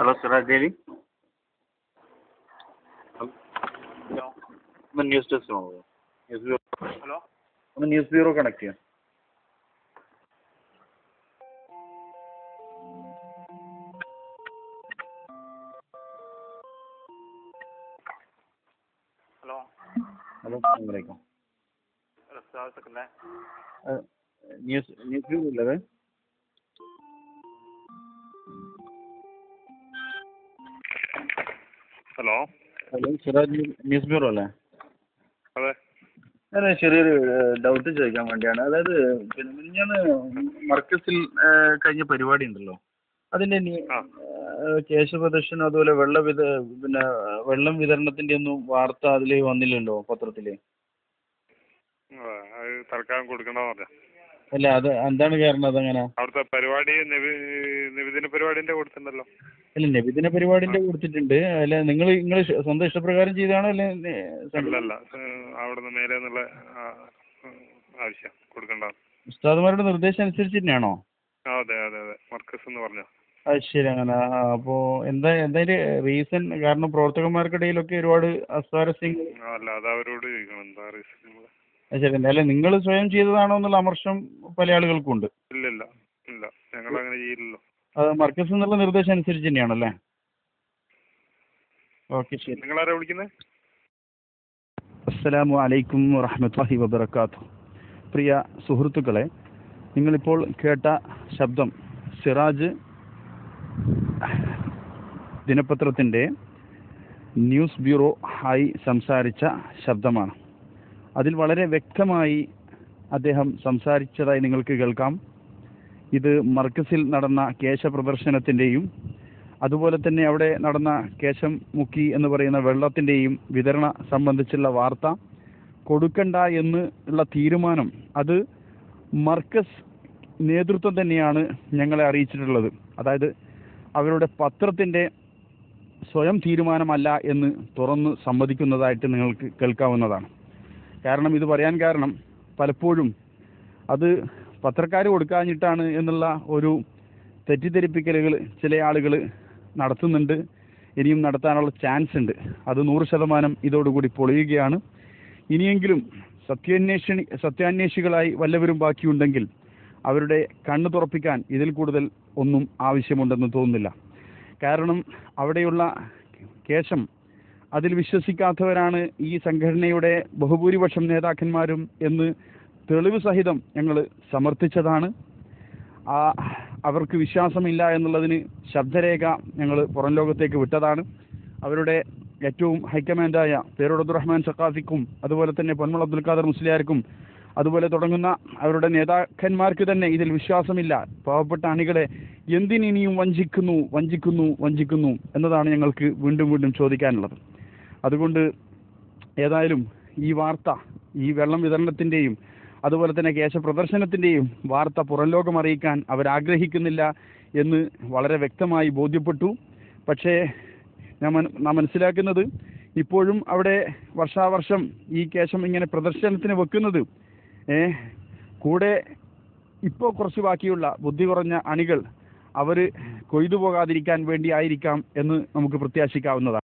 Hello സിറാജേലി ഒന്ന് news desk നോക്കൂ ന്യൂസ് ബ്യൂറോ ഹലോ ഒന്ന് ന്യൂസ് ബ്യൂറോ കണക്ട് ചെയ്യാം ഹലോ ഹലോ അസ്സലാമലൈക്കും സെക്കൻഡ് ന്യൂസ് ന്യൂസ് ബ്യൂറോ അല്ലേ hello. Hello Siraj news bureau അല്ലേ? അതെ. ഞാൻ ചെറിയൊരു ഡൗട്ട് ചോദിക്കാൻ വേണ്ടിയാണ്. അതായത് പിന്നെ മിനിഞ്ഞാന്ന് മർക്കസിൽ കഴിഞ്ഞ പരിപാടി ഉണ്ടല്ലോ. അതിന്റെ കേശ ആ. ഏഹ്, അതുപോലെ വെള്ള വിത പിന്നെ വെള്ളം വിതരണത്തിന്റെ ഒന്നും വാർത്ത അതിൽ വന്നില്ലല്ലോ പത്രത്തിൽ തൽക്കാലം കൊടുക്കണമെന്ന് പറഞ്ഞ അല്ല അത് എന്താണ് കാരണം അതങ്ങനെ? അവിടുത്തെ പരിപാടി നിവി നിവേദന പരിപാടിന്റെ കൊടുത്തിട്ടുണ്ടല്ലോ. അല്ല നിവിദിന പരിപാടിന്റെ കൊടുത്തിട്ടുണ്ട്. അല്ല നിങ്ങൾ നിങ്ങൾ സ്വന്തം ഇഷ്ടപ്രകാരം ചെയ്താണോ അല്ല അല്ലല്ല അവിടുന്ന് മേലെ എന്നുള്ള ആവശ്യം കൊടുക്കണ്ട ഉസ്താദുമാരുടെ നിർദ്ദേശം അനുസരിച്ച് തന്നെയാണോ? അതെ അതെ അതെ. മർക്കസ് എന്ന് പറഞ്ഞു. അത് ശരി അങ്ങനെ. ആ, അപ്പോ എന്താ എന്തായാലും റീസൺ കാരണം പ്രവർത്തകന്മാർക്കിടയിലൊക്കെ ഒരുപാട് അസ്വാരസ്യങ്ങൾ അല്ല അത് അവരോട് ചോദിക്കണം. എന്താ റീസൺ. അത് ശരി. അല്ല നിങ്ങൾ സ്വയം ചെയ്തതാണോ എന്നുള്ള അമർഷം പല ആളുകൾക്കും ഉണ്ട് ഇല്ല. ഞങ്ങൾ അങ്ങനെ ചെയ്യില്ലല്ലോ. അത് മർക്കസ് എന്നുള്ള നിർദ്ദേശം അനുസരിച്ച് തന്നെയാണല്ലേ? ഓക്കെ ശരി. നിങ്ങളാരാ വിളിക്കുന്നത് അസ്സലാമു അലൈക്കും വറഹ്മത്തുള്ളാഹി വബറകാതുഹു. പ്രിയ സുഹൃത്തുക്കളെ നിങ്ങളിപ്പോൾ കേട്ട ശബ്ദം സിറാജ് ദിനപത്രത്തിന്റെ ന്യൂസ് ബ്യൂറോ ആയി സംസാരിച്ച ശബ്ദമാണ്. അതിൽ വളരെ വ്യക്തമായി അദ്ദേഹം സംസാരിച്ചതായി നിങ്ങൾക്ക് കേൾക്കാം. ഇത് മർക്കസിൽ നടന്ന കേശ പ്രദർശനത്തിന്റെയും അതുപോലെ തന്നെ അവിടെ നടന്ന കേശം മുക്കി എന്ന് പറയുന്ന വെള്ളത്തിന്റെയും വിതരണ സംബന്ധിച്ചുള്ള വാർത്ത കൊടുക്കണ്ട എന്ന് ഉള്ള തീരുമാനം അത് മർക്കസ് നേതൃത്വം തന്നെയാണ് ഞങ്ങളെ അറിയിച്ചിട്ടുള്ളത്. അതായത് അവരുടെ പത്രത്തിന്റെ സ്വയം തീരുമാനമല്ല എന്ന് തുറന്ന് സമ്മതിക്കുന്നതായിട്ട് നിങ്ങൾക്ക് കേൾക്കാവുന്നതാണ്. കാരണം ഇത് പറയാൻ കാരണം പലപ്പോഴും അത് പത്രക്കാർ കൊടുക്കാഞ്ഞിട്ടാണ് എന്നുള്ള ഒരു തെറ്റിദ്ധരിപ്പിക്കലുകൾ ചില ആളുകൾ നടത്തുന്നുണ്ട്. ഇനിയും നടത്താനുള്ള ചാൻസ് ഉണ്ട്. അത് നൂറ് ശതമാനം ഇതോടുകൂടി പൊളിയുകയാണ്. ഇനിയെങ്കിലും സത്യാന്വേഷണി സത്യാന്വേഷികളായി വല്ലവരും ബാക്കിയുണ്ടെങ്കിൽ അവരുടെ കണ്ണ് തുറപ്പിക്കാൻ ഇതിൽ കൂടുതൽ ഒന്നും ആവശ്യമുണ്ടെന്ന് തോന്നുന്നില്ല. കാരണം അവിടെയുള്ള കേശം അതിൽ വിശ്വസിക്കാത്തവരാണ് ഈ സംഘടനയുടെ ബഹുഭൂരിപക്ഷം നേതാക്കന്മാരും എന്ന് തെളിവ് സഹിതം ഞങ്ങൾ സമർത്ഥിച്ചതാണ്. അവർക്ക് വിശ്വാസമില്ല എന്നുള്ളതിന് ശബ്ദരേഖ ഞങ്ങൾ പുറം ലോകത്തേക്ക് വിട്ടതാണ്. അവരുടെ ഏറ്റവും ഹൈക്കമാൻഡായ പേരോട് അബ്ദുറഹ്മാൻ സക്കാഫിക്കും അതുപോലെ തന്നെ പൊന്മൾ അബ്ദുൽ ഖാദർ മുസ്ലിയാർക്കും അതുപോലെ തുടങ്ങുന്ന അവരുടെ നേതാക്കന്മാർക്ക് തന്നെ ഇതിൽ വിശ്വാസമില്ല. പാവപ്പെട്ട അണികളെ എന്തിനിനിയും വഞ്ചിക്കുന്നു വഞ്ചിക്കുന്നു വഞ്ചിക്കുന്നു എന്നതാണ് ഞങ്ങൾക്ക് വീണ്ടും വീണ്ടും ചോദിക്കാനുള്ളത്. അതുകൊണ്ട് ഏതായാലും ഈ വാർത്ത ഈ വെള്ളം വിതരണത്തിന്റെയും അതുപോലെ തന്നെ കേശ പ്രദർശനത്തിന്റെയും വാർത്ത പുറം ലോകം അറിയിക്കാൻ അവരാഗ്രഹിക്കുന്നില്ല എന്ന് വളരെ വ്യക്തമായി ബോധ്യപ്പെട്ടു. പക്ഷേ ഞാൻ നാം മനസ്സിലാക്കുന്നത് ഇപ്പോഴും അവിടെ വർഷാവർഷം ഈ കേശം ഇങ്ങനെ പ്രദർശനത്തിന് വെക്കുന്നത് കൂടെ ഇപ്പോൾ കുറച്ച് ബാക്കിയുള്ള ബുദ്ധി കുറഞ്ഞ അണികൾ അവർ കൊയ്തു പോകാതിരിക്കാൻ വേണ്ടിയായിരിക്കാം എന്ന് നമുക്ക് പ്രത്യാശിക്കാവുന്നതാണ്.